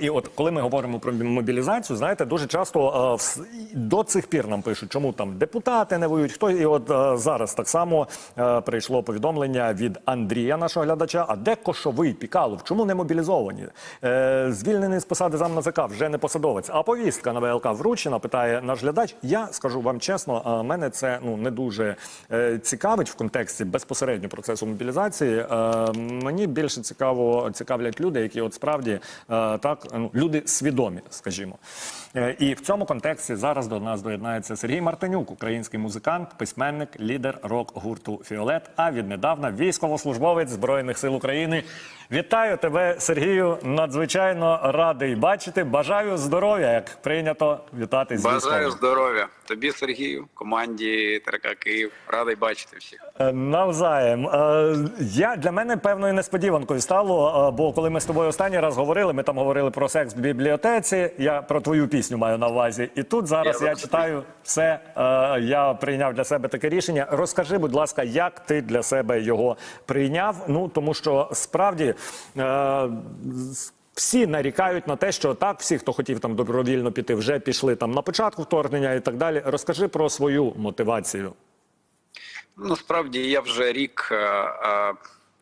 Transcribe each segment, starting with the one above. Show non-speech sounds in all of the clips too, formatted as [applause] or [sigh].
І от коли ми говоримо про мобілізацію, знаєте, дуже часто е, до цих пір нам пишуть, чому там депутати не воюють. Хто і от е, зараз так само е, прийшло повідомлення від Андрія, нашого глядача. А де кошовий Пікалов? Чому не мобілізовані? Е, звільнений з посади зам НАЗК, вже не посадовець. А повістка на ВЛК вручена, питає наш глядач. Я скажу вам чесно, е, мене це ну не дуже е, цікавить в контексті безпосередньо процесу мобілізації. Е, мені більше цікаво цікавлять люди, які от справді е, так ну люди свідомі, скажімо. Е, І в цьому контексті зараз до нас доєднається Сергій Мартинюк, український музикант, письменник, лідер рок-гурту Фіолет. А віднедавна військовослужбовець збройних сил України. Вітаю тебе, Сергію. Надзвичайно радий бачити. Бажаю здоров'я, як прийнято вітати з Бажаю військовим. здоров'я тобі, Сергію, команді ТРК Київ. Радий бачити всіх. Е, Навзаєм. Е, Я для мене певною несподіванкою стало. е, Бо коли ми з тобою останній раз говорили, ми там говорили про секс в бібліотеці. Я про твою пісню маю на увазі. І тут зараз Я я, читаю все. Я прийняв для себе таке рішення. Розкажи, будь ласка, як ти для себе його прийняв? Ну тому що справді. Е, Всі нарікають на те, що так, всі, хто хотів там добровільно піти, вже пішли там на початку вторгнення і так далі. Розкажи про свою мотивацію. Ну, Насправді я вже рік е, е,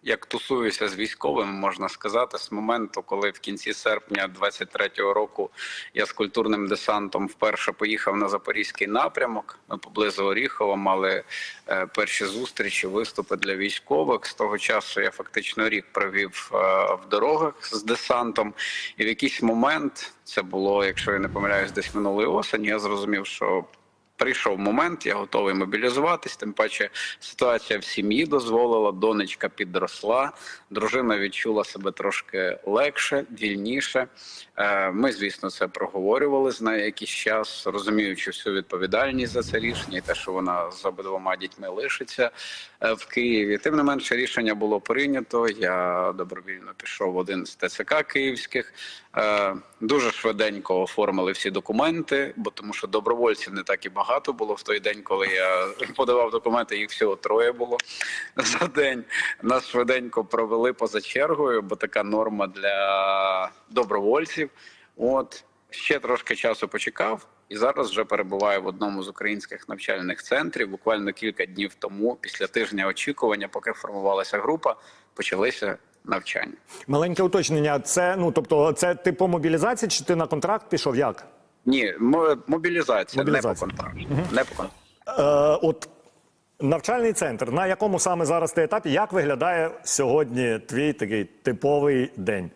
як тусуюся з військовими, можна сказати, з моменту, коли в кінці серпня 23-го року я з культурним десантом вперше поїхав на запорізький напрямок. Ми поблизу Оріхова мали е, перші зустрічі, виступи для військових. З того часу я фактично рік провів е, в дорогах з десантом, і в якийсь момент це було, якщо я не помиляюсь, десь минулої осені. Я зрозумів, що Прийшов момент, я готовий мобілізуватись. Тим паче ситуація в сім'ї дозволила. Донечка підросла, дружина відчула себе трошки легше, вільніше. Е, Ми, звісно, це проговорювали з нею якийсь час, розуміючи всю відповідальність за це рішення, і те, що вона з обидвома дітьми лишиться е, в Києві. Тим не менше, рішення було прийнято. Я добровільно пішов в один з ТЦК київських. Е, Дуже швиденько оформили всі документи, бо тому що добровольців не так і багато було в той день, коли я [laughs] подавав документи. Їх всього троє було [laughs] за день. Нас швиденько провели поза чергою, бо така норма для добровольців. От ще трошки часу почекав, і зараз вже перебуваю в одному з українських навчальних центрів. Буквально кілька днів тому, після тижня очікування, поки формувалася група, почалися навчання. Маленьке уточнення. Це ну тобто, це ти по мобілізації чи ти на контракт пішов? Як? Ні, мобілізація, Мобілізація. не по контракту. Не по контракту. Е, от навчальний центр, на якому саме зараз ти етапі, як виглядає сьогодні твій такий типовий день?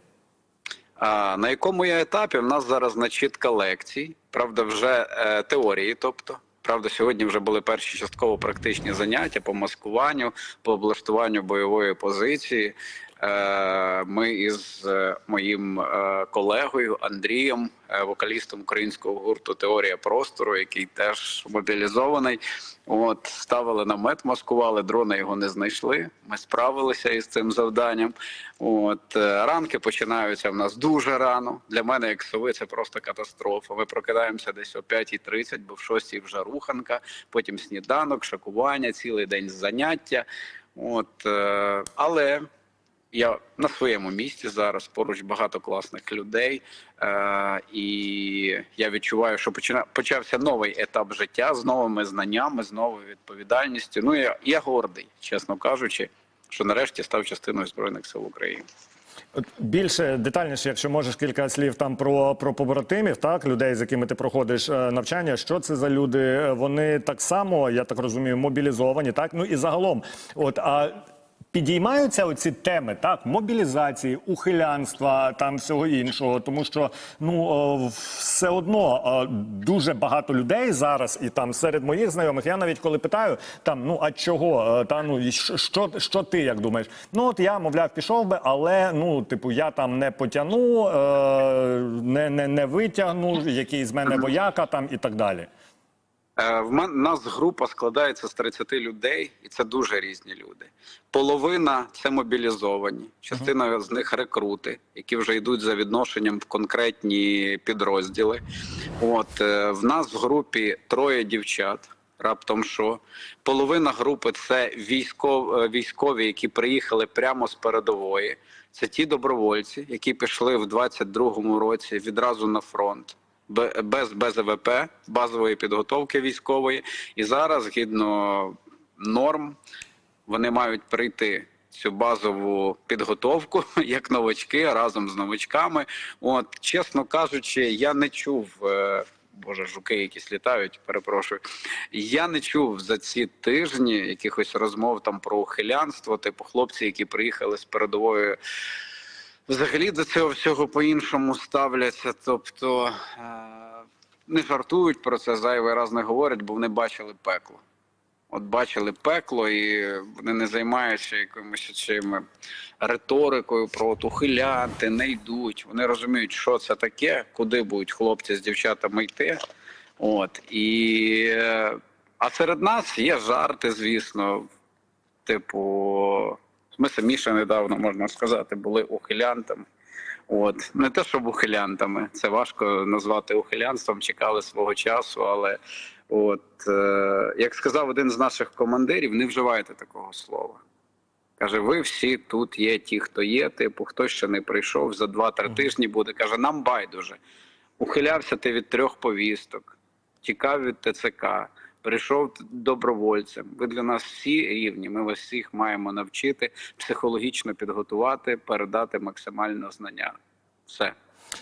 А, на якому я етапі? У нас зараз начітка лекцій, правда, вже е, теорії, тобто. Правда, сьогодні вже були перші частково практичні заняття по маскуванню, по облаштуванню бойової позиції. Е, Ми із е, моїм е, колегою Андрієм, вокалістом українського гурту Теорія простору, який теж мобілізований. От ставили намет, маскували, дрона його не знайшли. Ми справилися із цим завданням. От ранки починаються в нас дуже рано. Для мене, як сови, це просто катастрофа. Ми прокидаємося десь о 5.30, бо в 6 вже руханка, потім сніданок, шокування, цілий день заняття. От, але я на своєму місці зараз поруч багато класних людей, е, і я відчуваю, що почина, почався новий етап життя з новими знаннями, з новою відповідальністю. Ну я, я гордий, чесно кажучи, що нарешті став частиною збройних сил України. Більше детальніше, якщо можеш кілька слів там про, про побратимів, так людей, з якими ти проходиш е, навчання. Що це за люди? Вони так само, я так розумію, мобілізовані, так ну і загалом, от а. Підіймаються оці теми, так, мобілізації, ухилянства, там всього іншого, тому що ну все одно дуже багато людей зараз, і там серед моїх знайомих, я навіть коли питаю, там ну а чого? Е, Та ну що, що, ти як думаєш? Ну от я, мовляв, пішов би, але ну, типу, я там не потягну, е, не, не, не витягну, який з мене вояка там і так далі. Е, В нас група складається з 30 людей, і це дуже різні люди. Половина це мобілізовані, частина з них рекрути, які вже йдуть за відношенням в конкретні підрозділи. От е, в нас в групі троє дівчат. Раптом що половина групи це військов, е, військові, які приїхали прямо з передової. Це ті добровольці, які пішли в 22-му році відразу на фронт без БЗВП, базової підготовки військової. І зараз, згідно норм, вони мають прийти цю базову підготовку [laughs] як новачки разом з новачками. От, чесно кажучи, я не чув. е, Боже, жуки якісь літають, перепрошую. Я не чув за ці тижні якихось розмов там про ухилянство, типу хлопці, які приїхали з передової, взагалі до цього всього по-іншому ставляться. Тобто е, не жартують про це, зайвий раз не говорять, бо вони бачили пекло. От бачили пекло, і вони не займаються якимось цими риторикою про от ухилянти, не йдуть. Вони розуміють, що це таке, куди будуть хлопці з дівчатами йти. От і а серед нас є жарти, звісно. Типу, ми самі ще недавно можна сказати, були ухилянтами. От не те, щоб ухилянтами, це важко назвати ухилянством, чекали свого часу, але от е, як сказав один з наших командирів, не вживайте такого слова. Каже, ви всі тут є, ті, хто є. Типу, хто ще не прийшов за 2-3 тижні буде. Каже, нам байдуже. Ухилявся ти від трьох повісток, тікав від ТЦК, прийшов добровольцем. Ви для нас всі рівні. Ми вас всіх маємо навчити психологічно підготувати, передати максимально знання. Все.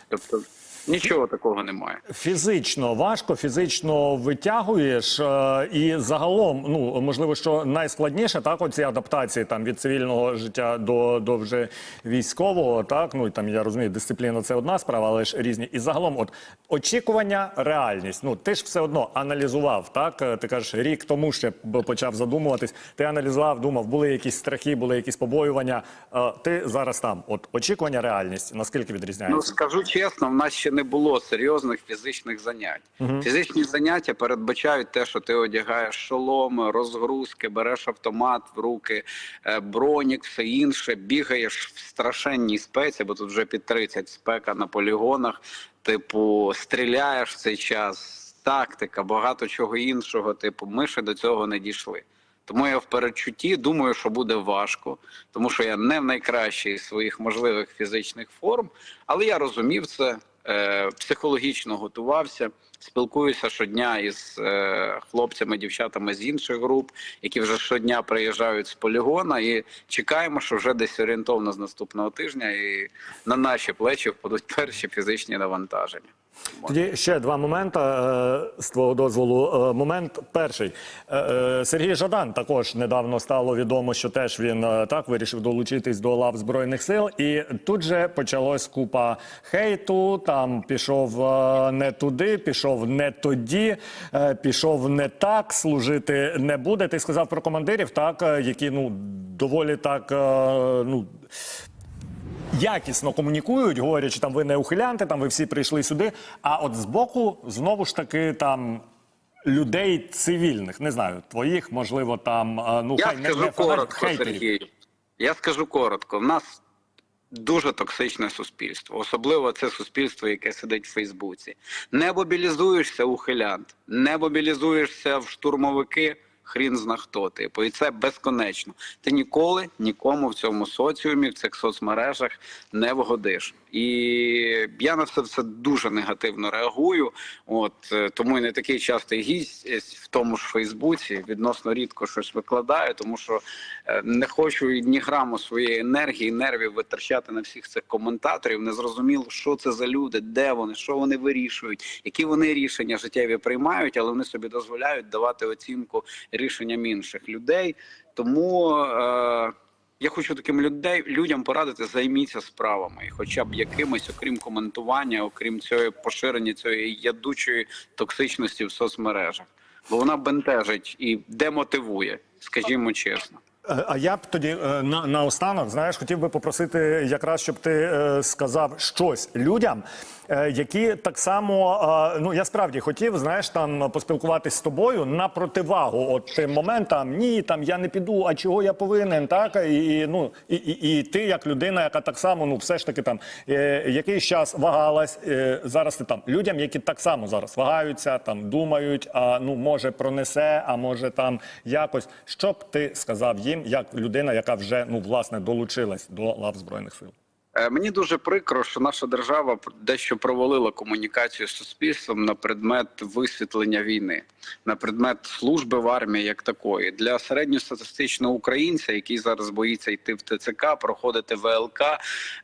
Тобто нічого такого немає. Фізично важко, фізично витягуєш, е, і загалом, ну можливо, що найскладніше, так, оці адаптації там від цивільного життя до, до вже військового, так ну і там я розумію, дисципліна це одна справа, але ж різні. І загалом, от очікування, реальність. Ну ти ж все одно аналізував, так е, ти кажеш, рік тому ще почав задумуватись. Ти аналізував, думав, були якісь страхи, були якісь побоювання. Е, Ти зараз там. От очікування, реальність. Наскільки Ну скажу чесно, в нас ще не було серйозних фізичних занять. Фізичні заняття передбачають те, що ти одягаєш шолом, розгрузки, береш автомат в руки, е, бронік, все інше, бігаєш в страшенній спеці, бо тут вже під 30 спека на полігонах. Типу, стріляєш в цей час, тактика, багато чого іншого. Типу, ми ще до цього не дійшли. Тому я в передчутті думаю, що буде важко, тому що я не в найкращій своїх можливих фізичних форм, але я розумів це, психологічно готувався. Спілкуюся щодня із е, хлопцями, дівчатами з інших груп, які вже щодня приїжджають з полігона, і чекаємо, що вже десь орієнтовно з наступного тижня і на наші плечі впадуть [laughs] перші фізичні навантаження. Тоді ще два моменти е, з твого дозволу. Е, Момент перший. Е, Сергій Жадан також недавно стало відомо, що теж він так вирішив долучитись до лав збройних сил, і тут же почалось купа хейту. Там пішов не туди, пішов не тоді, пішов не так, служити не буде. Ти сказав про командирів, так які ну доволі так ну якісно комунікують, говорячи, там ви не ухилянти, там ви всі прийшли сюди. А от збоку знову ж таки там. Людей цивільних, не знаю, твоїх, можливо, там ну Я хай скажу не коротко, хейтерів. Сергій. Я скажу коротко. В нас дуже токсичне суспільство, особливо це суспільство, яке сидить в Фейсбуці. Не мобілізуєшся ухилянт, не мобілізуєшся в штурмовики. Хрін зна хто типу, і це безконечно. Ти ніколи нікому в цьому соціумі, в цих соцмережах не вгодиш. І я на це все дуже негативно реагую. От е, тому і не такий частий гість в тому ж Фейсбуці. Відносно рідко щось викладаю, тому що е, не хочу ні граму своєї енергії, нервів витрачати на всіх цих коментаторів. Не зрозуміло, що це за люди, де вони, що вони вирішують, які вони рішення життєві приймають, але вони собі дозволяють давати оцінку рішенням інших людей. Тому е, я хочу таким людей людям порадити, займіться справами, хоча б якимось, окрім коментування, окрім цього поширення цієї ядучої токсичності в соцмережах, бо вона бентежить і демотивує, скажімо чесно. Е, А я б тоді е, на наостанок, знаєш, хотів би попросити якраз, щоб ти е, сказав щось людям, які так само, ну я справді хотів, знаєш, там поспілкуватись з тобою на противагу от тим моментам. Ні, там я не піду, а чого я повинен, так і, ну і, і, і ти, як людина, яка так само, ну все ж таки там якийсь час вагалась. Зараз ти там людям, які так само зараз вагаються, там думають, а ну може пронесе, а може там якось. Що б ти сказав їм, як людина, яка вже ну власне долучилась до лав збройних сил? Е, Мені дуже прикро, що наша держава дещо провалила комунікацію з суспільством на предмет висвітлення війни, на предмет служби в армії як такої. Для середньостатистичного українця, який зараз боїться йти в ТЦК, проходити ВЛК,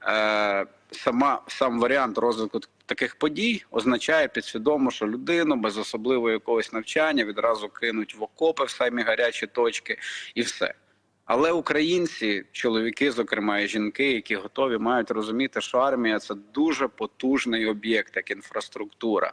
е, сама сам варіант розвитку таких подій означає підсвідомо, що людину без особливого якогось навчання відразу кинуть в окопи в самі гарячі точки, і все. Але українці, чоловіки, зокрема і жінки, які готові, мають розуміти, що армія це дуже потужний об'єкт, як інфраструктура.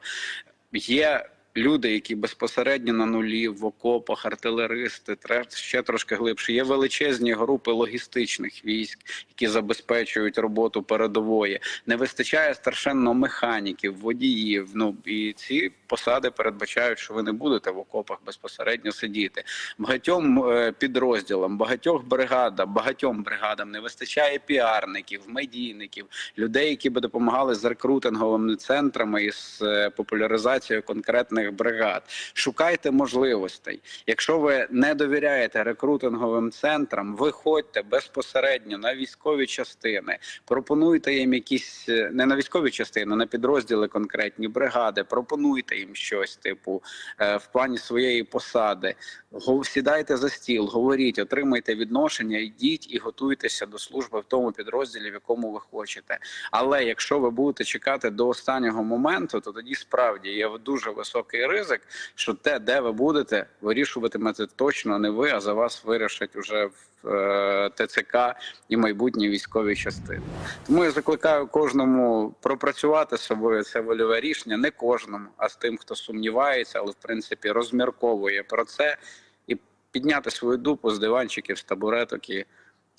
Є люди, які безпосередньо на нулі в окопах, артилеристи, ще трошки глибше. Є величезні групи логістичних військ, які забезпечують роботу передової. Не вистачає страшенно механіків, водіїв. Ну і ці посади передбачають, що ви не будете в окопах безпосередньо сидіти. Багатьом е, підрозділам, багатьох бригадам, багатьом бригадам не вистачає піарників, медійників, людей, які би допомагали з рекрутинговими центрами і з е, популяризацією конкретних бригад. Шукайте можливостей. Якщо ви не довіряєте рекрутинговим центрам, виходьте безпосередньо на військові частини, пропонуйте їм якісь е, не на військові частини, на підрозділи конкретні бригади. Пропонуйте їм щось, типу е, в плані своєї посади. Сідайте за стіл, говоріть, отримайте відношення, йдіть і готуйтеся до служби в тому підрозділі, в якому ви хочете. Але якщо ви будете чекати до останнього моменту, то тоді справді є дуже високий ризик, що те, де ви будете, вирішуватимете точно не ви, а за вас вирішать уже в е, ТЦК і майбутні військові частини. Тому я закликаю кожному пропрацювати з собою це вольове рішення, не кожному, а з тим, хто сумнівається, але в принципі розмірковує про це, і підняти свою дупу з диванчиків, з табуреток і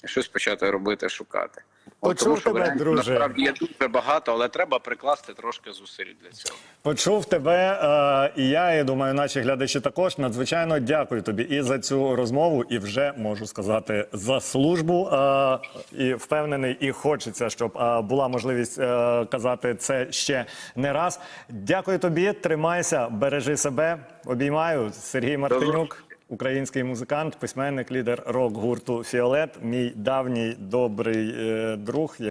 щось почати робити, шукати. Почув тому що тебе, варіантів друже. насправді є дуже багато, але треба прикласти трошки зусиль для цього. Почув тебе, е, і я, і думаю, наші глядачі також. Надзвичайно дякую тобі і за цю розмову, і вже можу сказати за службу. Е, і впевнений, і хочеться, щоб е, була можливість е, казати це ще не раз. Дякую тобі, тримайся, бережи себе. Обіймаю. Сергій Мартинюк, український музикант, письменник, лідер рок гурту Фіолет. Мій давній добрий е, друг.